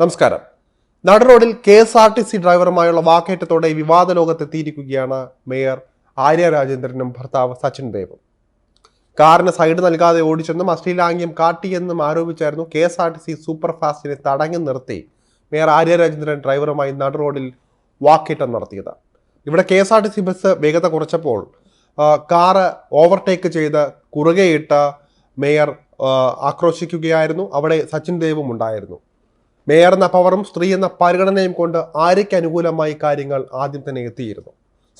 നമസ്കാരം. നടറോഡിൽ K S R T C ഡ്രൈവറുമായുള്ള വാക്കേറ്റത്തോടെ വിവാദ ലോകത്തെത്തിയിരിക്കുകയാണ് മേയർ ആര്യ രാജേന്ദ്രനും ഭർത്താവ് സച്ചിൻ ദേവും. കാറിന് സൈഡ് നൽകാതെ ഓടിച്ചെന്നും അശ്ലീലാംഗ്യം കാട്ടിയെന്നും ആരോപിച്ചായിരുന്നു K S R T C super ഫാസ്റ്റിനെ തടഞ്ഞു നിർത്തി മേയർ ആര്യ രാജേന്ദ്രൻ ഡ്രൈവറുമായി നടറോഡിൽ വാക്കേറ്റം നടത്തിയത്. ഇവിടെ K S R T C bus വേഗത കുറച്ചപ്പോൾ കാറ് ഓവർടേക്ക് ചെയ്ത് കുറുകെയിട്ട് മേയർ ആക്രോശിക്കുകയായിരുന്നു. അവിടെ സച്ചിൻ ദേവും ഉണ്ടായിരുന്നു. മേയർ എന്ന പവറും സ്ത്രീ എന്ന പരിഗണനയും കൊണ്ട് ആര്യയ്ക്ക് അനുകൂലമായി കാര്യങ്ങൾ ആദ്യം തന്നെ എത്തിയിരുന്നു.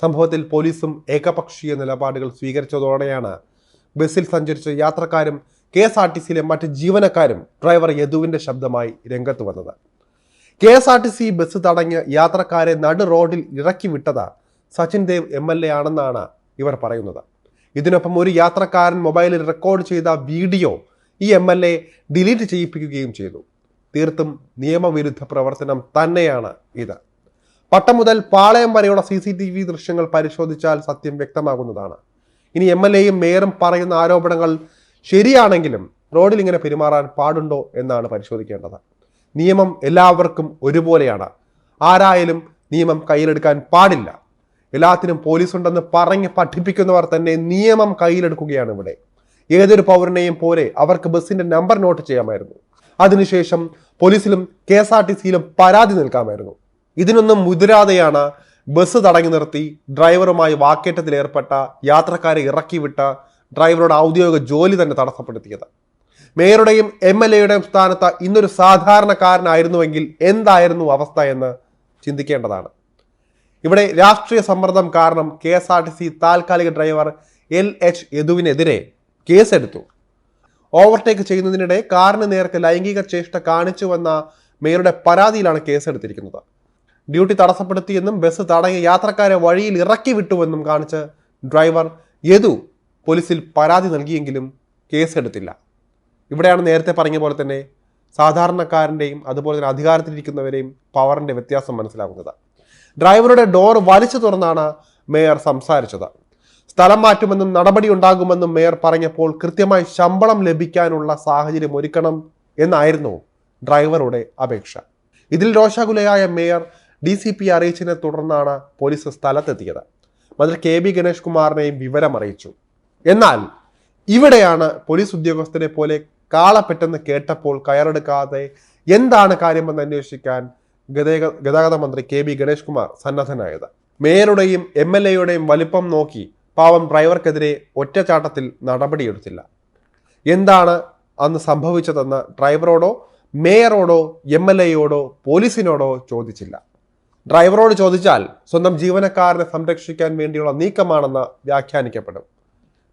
സംഭവത്തിൽ പോലീസും ഏകപക്ഷീയ നിലപാടുകൾ സ്വീകരിച്ചതോടെയാണ് ബസ്സിൽ സഞ്ചരിച്ച യാത്രക്കാരും കെ എസ് ആർ ടി സിയിലെ മറ്റ് ജീവനക്കാരും ഡ്രൈവർ യദുവിന്റെ ശബ്ദമായി രംഗത്ത് വന്നത്. K S R T C bus തടഞ്ഞ് യാത്രക്കാരെ നടു റോഡിൽ ഇറക്കി വിട്ടത് Sachin Dev M L A ആണെന്നാണ് ഇവർ പറയുന്നത്. ഇതിനൊപ്പം ഒരു യാത്രക്കാരൻ മൊബൈലിൽ റെക്കോർഡ് ചെയ്ത വീഡിയോ ഈ എം എൽ എ ഡിലീറ്റ് ചെയ്യിപ്പിക്കുകയും ചെയ്തു. തീർത്തും നിയമവിരുദ്ധ പ്രവർത്തനം തന്നെയാണ് ഇത്. പട്ടം മുതൽ പാളയം വരെയുള്ള സി സി ടി വി ദൃശ്യങ്ങൾ പരിശോധിച്ചാൽ സത്യം വ്യക്തമാകുന്നതാണ്. ഇനി എം എൽ എയും മേയറും പറയുന്ന ആരോപണങ്ങൾ ശരിയാണെങ്കിലും റോഡിൽ ഇങ്ങനെ പെരുമാറാൻ പാടുണ്ടോ എന്നാണ് പരിശോധിക്കേണ്ടത്. നിയമം എല്ലാവർക്കും ഒരുപോലെയാണ്. ആരായാലും നിയമം കയ്യിലെടുക്കാൻ പാടില്ല. എല്ലാത്തിനും പോലീസ് ഉണ്ടെന്ന് പറഞ്ഞ് പഠിപ്പിക്കുന്നവർ തന്നെ നിയമം കയ്യിലെടുക്കുകയാണ് ഇവിടെ. ഏതൊരു പൗരനെയും പോലെ അവർക്ക് ബസ്സിന്റെ നമ്പർ നോട്ട് ചെയ്യാമായിരുന്നു. അതിനുശേഷം പോലീസിലും കെ എസ് ആർ ടി സിയിലും പരാതി നൽകാമായിരുന്നു. ഇതിനൊന്നും മുതിരാതെയാണ് ബസ് തടഞ്ഞു നിർത്തി ഡ്രൈവറുമായി വാക്കേറ്റത്തിൽ ഏർപ്പെട്ട യാത്രക്കാരെ ഇറക്കിവിട്ട ഡ്രൈവറുടെ ഔദ്യോഗിക ജോലി തന്നെ തടസ്സപ്പെടുത്തിയത്. മേയറുടെയും എം എൽ എയുടെയും സ്ഥാനത്ത് ഇന്നൊരു സാധാരണക്കാരനായിരുന്നുവെങ്കിൽ എന്തായിരുന്നു അവസ്ഥ എന്ന് ചിന്തിക്കേണ്ടതാണ്. ഇവിടെ രാഷ്ട്രീയ സമ്മർദ്ദം കാരണം K S R T C താൽക്കാലിക ഡ്രൈവർ എൽ എച്ച് യദുവിനെതിരെ കേസെടുത്തു. ഓവർടേക്ക് ചെയ്യുന്നതിനിടെ കാറിന് നേർക്ക് ലൈംഗിക ചേഷ്ട കാണിച്ചുവെന്ന മേയറുടെ പരാതിയിലാണ് കേസെടുത്തിരിക്കുന്നത്. ഡ്യൂട്ടി തടസ്സപ്പെടുത്തിയെന്നും ബസ് തടഞ്ഞ യാത്രക്കാരെ വഴിയിൽ ഇറക്കി വിട്ടുവെന്നും കാണിച്ച് ഡ്രൈവർ യദു പോലീസിൽ പരാതി നൽകിയെങ്കിലും കേസെടുത്തില്ല. ഇവിടെയാണ് നേരത്തെ പറഞ്ഞ പോലെ തന്നെ സാധാരണക്കാരന്റെയും അതുപോലെ തന്നെ അധികാരത്തിലിരിക്കുന്നവരെയും പവറിന്റെ വ്യത്യാസം മനസ്സിലാകുന്നത് ഡ്രൈവറുടെ ഡോർ വലിച്ചു തുറന്നാണ് മേയർ സംസാരിച്ചത്. സ്ഥലം മാറ്റുമെന്നും നടപടി ഉണ്ടാകുമെന്നും മേയർ പറഞ്ഞപ്പോൾ കൃത്യമായി ശമ്പളം ലഭിക്കാനുള്ള സാഹചര്യം ഒരുക്കണം എന്നായിരുന്നു ഡ്രൈവറുടെ അപേക്ഷ. ഇതിൽ രോഷാകുലയായ മേയർ ഡി സി പി അറിയിച്ചതിനെ തുടർന്നാണ് പോലീസ് സ്ഥലത്തെത്തിയത്. മന്ത്രി കെ ബി ഗണേഷ് കുമാറിനെയും വിവരം അറിയിച്ചു. എന്നാൽ ഇവിടെയാണ് പോലീസ് ഉദ്യോഗസ്ഥരെ പോലെ കാളപ്പെട്ടെന്ന് കേട്ടപ്പോൾ കയറെടുക്കാതെ എന്താണ് കാര്യമെന്ന് അന്വേഷിക്കാൻ ഗതാഗത മന്ത്രി കെ ബി ഗണേഷ് കുമാർ സന്നദ്ധനായത്. മേയറുടെയും എം എൽ എയുടെയും വലിപ്പം നോക്കി പാവം ഡ്രൈവർക്കെതിരെ ഒറ്റച്ചാട്ടത്തിൽ നടപടിയെടുത്തില്ല. എന്താണ് അന്ന് സംഭവിച്ചതെന്ന് ഡ്രൈവറോടോ മേയറോടോ എം എൽ എയോടോ പോലീസിനോടോ ചോദിച്ചില്ല. ഡ്രൈവറോട് ചോദിച്ചാൽ സ്വന്തം ജീവനക്കാരനെ സംരക്ഷിക്കാൻ വേണ്ടിയുള്ള നീക്കമാണെന്ന് വ്യാഖ്യാനിക്കപ്പെടും.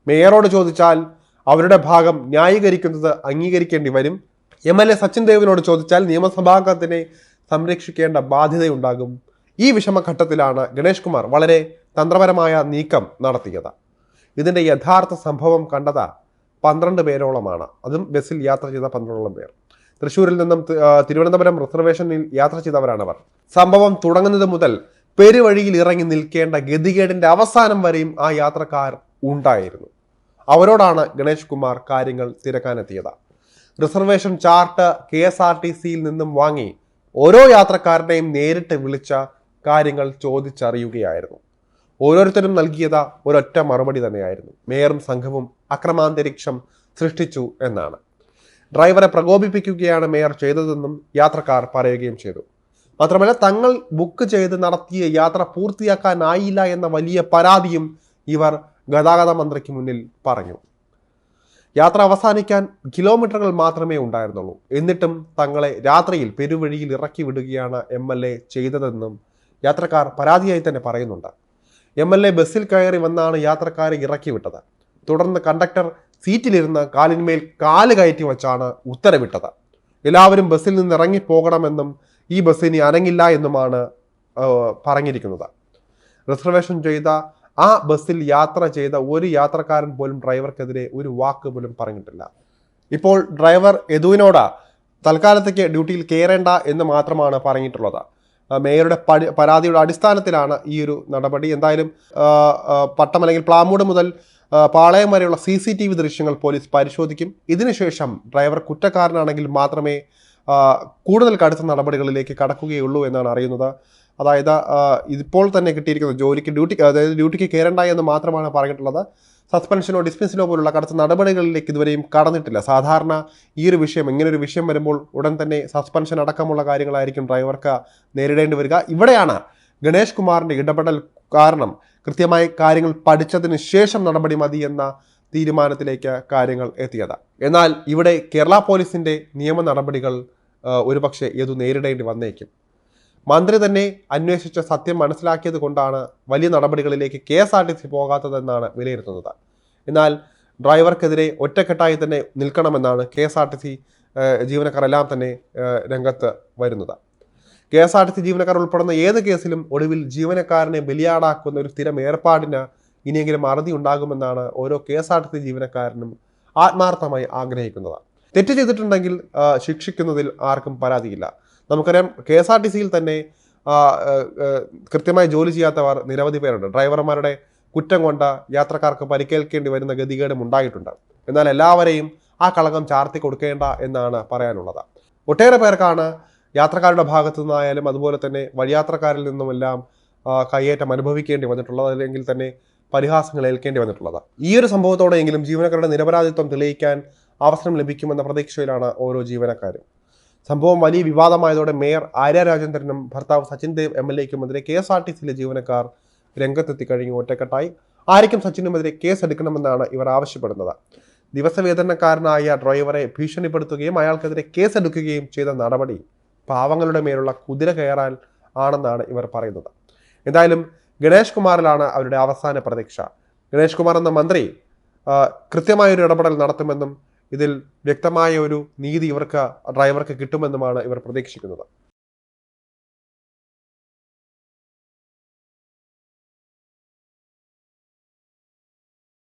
മേയറോട് ചോദിച്ചാൽ അവരുടെ ഭാഗം ന്യായീകരിക്കുന്നത് അംഗീകരിക്കേണ്ടി വരും. എം എൽ എ സച്ചിൻ ദേവിനോട് ചോദിച്ചാൽ നിയമസഭാംഗത്തിനെ സംരക്ഷിക്കേണ്ട ബാധ്യതയുണ്ടാകും. ഈ വിഷമഘട്ടത്തിലാണ് ഗണേഷ് കുമാർ വളരെ തന്ത്രപരമായ നീക്കം നടത്തിയത്. ഇതിന്റെ യഥാർത്ഥ സംഭവം കണ്ടത് പന്ത്രണ്ട് പേരോളമാണ്. അതും ബസ്സിൽ യാത്ര ചെയ്ത പന്ത്രണ്ടോളം പേർ. തൃശ്ശൂരിൽ നിന്നും തിരുവനന്തപുരം റിസർവേഷനിൽ യാത്ര ചെയ്തവരാണവർ സംഭവം തുടങ്ങുന്നത് മുതൽ പെരുവഴിയിൽ ഇറങ്ങി നിൽക്കേണ്ട ഗതികേടിന്റെ അവസാനം വരെയും ആ യാത്രക്കാർ ഉണ്ടായിരുന്നു. അവരോടാണ് ഗണേഷ് കുമാർ കാര്യങ്ങൾ തിരക്കാനെത്തിയത്. Reservation chart K S R T സിയിൽ നിന്നും വാങ്ങി ഓരോ യാത്രക്കാരനെയും നേരിട്ട് വിളിച്ച കാര്യങ്ങൾ ചോദിച്ചറിയുകയായിരുന്നു. ഓരോരുത്തരും നൽകിയത് ഒരൊറ്റ മറുപടി തന്നെയായിരുന്നു. മേയറും സംഘവും അക്രമാന്തരീക്ഷം സൃഷ്ടിച്ചു എന്നാണ്. ഡ്രൈവറെ പ്രകോപിപ്പിക്കുകയാണ് മേയർ ചെയ്തതെന്നും യാത്രക്കാർ പറയുകയും ചെയ്തു. മാത്രമല്ല തങ്ങൾ ബുക്ക് ചെയ്ത് നടത്തിയ യാത്ര പൂർത്തിയാക്കാനായില്ല എന്ന വലിയ പരാതിയും ഇവർ ഗതാഗത മന്ത്രിക്ക് മുന്നിൽ പറഞ്ഞു. യാത്ര അവസാനിക്കാൻ കിലോമീറ്ററുകൾ മാത്രമേ ഉണ്ടായിരുന്നുള്ളൂ. എന്നിട്ടും തങ്ങളെ രാത്രിയിൽ പെരുവഴിയിൽ ഇറക്കി വിടുകയാണ് എം എൽ എ ചെയ്തതെന്നും യാത്രക്കാർ പരാതിയായി തന്നെ പറയുന്നുണ്ട്. എം എൽ എ ബസ്സിൽ കയറി വന്നാണ് യാത്രക്കാരെ ഇറക്കി വിട്ടത്. തുടർന്ന് കണ്ടക്ടർ സീറ്റിലിരുന്ന് കാലിന്മേൽ കാൽ കയറ്റി വച്ചാണ് ഉത്തരവിട്ടത്. എല്ലാവരും ബസ്സിൽ നിന്ന് ഇറങ്ങി പോകണമെന്നും ഈ ബസ്സിന് അനങ്ങില്ല എന്നുമാണ് പറഞ്ഞിരിക്കുന്നത്. റിസർവേഷൻ ചെയ്ത ആ ബസ്സിൽ യാത്ര ചെയ്ത ഒരു യാത്രക്കാരൻ പോലും ഡ്രൈവർക്കെതിരെ ഒരു വാക്ക് പോലും പറഞ്ഞിട്ടില്ല. ഇപ്പോൾ ഡ്രൈവർ യദുവിനോട് തൽക്കാലത്തേക്ക് ഡ്യൂട്ടിയിൽ കയറേണ്ട എന്ന് മാത്രമാണ് പറഞ്ഞിട്ടുള്ളത്. മേയറുടെ പരാതിയുടെ അടിസ്ഥാനത്തിലാണ് ഈ ഒരു നടപടി. എന്തായാലും പട്ടം അല്ലെങ്കിൽ പ്ലാമൂട് മുതൽ പാളയം വരെയുള്ള സി സി ടി വി ദൃശ്യങ്ങൾ പോലീസ് പരിശോധിക്കും. ഇതിനുശേഷം ഡ്രൈവർ കുറ്റക്കാരനാണെങ്കിൽ മാത്രമേ കൂടുതൽ കടുത്ത നടപടികളിലേക്ക് കടക്കുകയുള്ളൂ എന്നാണ് അറിയുന്നത്. അതായത് ഇതിപ്പോൾ തന്നെ കിട്ടിയിരിക്കുന്ന ജോലിക്ക് ഡ്യൂട്ടി അതായത് ഡ്യൂട്ടിക്ക് കയറണ്ട എന്ന് മാത്രമാണ് പറഞ്ഞിട്ടുള്ളത്. സസ്പെൻഷനോ ഡിസ്മിസിനോ പോലുള്ള കടുത്ത നടപടികളിലേക്ക് ഇതുവരെയും കടന്നിട്ടില്ല. സാധാരണ ഈ ഒരു വിഷയം ഇങ്ങനെ ഒരു വിഷയം വരുമ്പോൾ ഉടൻ തന്നെ സസ്പെൻഷൻ അടക്കമുള്ള കാര്യങ്ങളായിരിക്കും ഡ്രൈവർക്ക് നേരിടേണ്ടി വരിക. ഇവിടെയാണ് ഗണേഷ് കുമാറിന്റെ ഇടപെടൽ കാരണം കൃത്യമായി കാര്യങ്ങൾ പഠിച്ചതിന് ശേഷം നടപടി മതി എന്ന തീരുമാനത്തിലേക്ക് കാര്യങ്ങൾ എത്തിയത്. എന്നാൽ ഇവിടെ കേരള പോലീസിന്റെ നിയമ നടപടികൾ ഒരുപക്ഷെ ഏതു നേരിടേണ്ടി വന്നേക്കും. മന്ത്രി തന്നെ അന്വേഷിച്ച സത്യം മനസ്സിലാക്കിയത് കൊണ്ടാണ് വലിയ നടപടികളിലേക്ക് K S R T C പോകാത്തതെന്നാണ് വിലയിരുത്തുന്നത്. എന്നാൽ ഡ്രൈവർക്കെതിരെ ഒറ്റക്കെട്ടായി തന്നെ നിൽക്കണമെന്നാണ് K S R T C ജീവനക്കാർ എല്ലാം തന്നെ രംഗത്ത് വരുന്നത്. K S R T C ജീവനക്കാർ ഉൾപ്പെടുന്ന ഏത് കേസിലും ഒടുവിൽ ജീവനക്കാരനെ ബലിയാടാക്കുന്ന ഒരു സ്ഥിരം ഏർപ്പാടിന് ഇനിയെങ്കിലും അറുതി ഉണ്ടാകുമെന്നാണ് ഓരോ K S R T C ജീവനക്കാരനും ആത്മാർത്ഥമായി ആഗ്രഹിക്കുന്നത്. തെറ്റ് ചെയ്തിട്ടുണ്ടെങ്കിൽ ശിക്ഷിക്കുന്നതിൽ ആർക്കും പരാതിയില്ല. നമുക്കറിയാം കെ എസ് ആർ ടി സിയിൽ തന്നെ കൃത്യമായി ജോലി ചെയ്യാത്തവർ നിരവധി പേരുണ്ട്. ഡ്രൈവർമാരുടെ കുറ്റം കൊണ്ട് യാത്രക്കാർക്ക് പരിക്കേൽക്കേണ്ടി വരുന്ന ഗതികേടും ഉണ്ടായിട്ടുണ്ട്. എന്നാൽ എല്ലാവരെയും ആ കളങ്കം ചാർത്തി കൊടുക്കേണ്ട എന്നാണ് പറയാനുള്ളത്. ഒട്ടേറെ പേർക്കാണ് യാത്രക്കാരുടെ ഭാഗത്തു നിന്നായാലും അതുപോലെ തന്നെ വഴിയാത്രക്കാരിൽ നിന്നുമെല്ലാം കയ്യേറ്റം അനുഭവിക്കേണ്ടി വന്നിട്ടുള്ളത് അല്ലെങ്കിൽ തന്നെ പരിഹാസങ്ങൾ ഏൽക്കേണ്ടി വന്നിട്ടുള്ളത്. ഈ ഒരു സംഭവത്തോടെയെങ്കിലും ജീവനക്കാരുടെ നിരപരാധിത്വം തെളിയിക്കാൻ അവസരം ലഭിക്കുമെന്ന പ്രതീക്ഷയിലാണ് ഓരോ ജീവനക്കാരും. സംഭവം വലിയ വിവാദമായതോടെ മേയർ ആര്യ രാജേന്ദ്രനും ഭർത്താവ് സച്ചിൻ ദേവ് എം എൽ എക്കുമെതിരെ കെ എസ് ആർ ടി സിയിലെ ജീവനക്കാർ രംഗത്തെത്തി കഴിഞ്ഞു. ഒറ്റക്കെട്ടായി ആർക്കും സച്ചിനുമെതിരെ കേസ് എടുക്കണമെന്നാണ് ഇവർ ആവശ്യപ്പെടുന്നത്. ദിവസവേതനക്കാരനായ ഡ്രൈവറെ ഭീഷണിപ്പെടുത്തുകയും അയാൾക്കെതിരെ കേസ് എടുക്കുകയും ചെയ്ത നടപടി പാവങ്ങളുടെ മേലുള്ള കുതിര കയറാൻ ആണെന്നാണ് ഇവർ പറയുന്നത്. എന്തായാലും ഗണേഷ് കുമാറിലാണ് അവരുടെ അവസാന പ്രതീക്ഷ. ഗണേഷ് കുമാർ എന്ന മന്ത്രി കൃത്യമായൊരു ഇടപെടൽ നടത്തുമെന്നും ഇതിൽ വ്യക്തമായ ഒരു നീതി ഇവർക്ക് ഡ്രൈവർക്ക് കിട്ടുമെന്നുമാണ് ഇവർ പ്രതീക്ഷിക്കുന്നത്.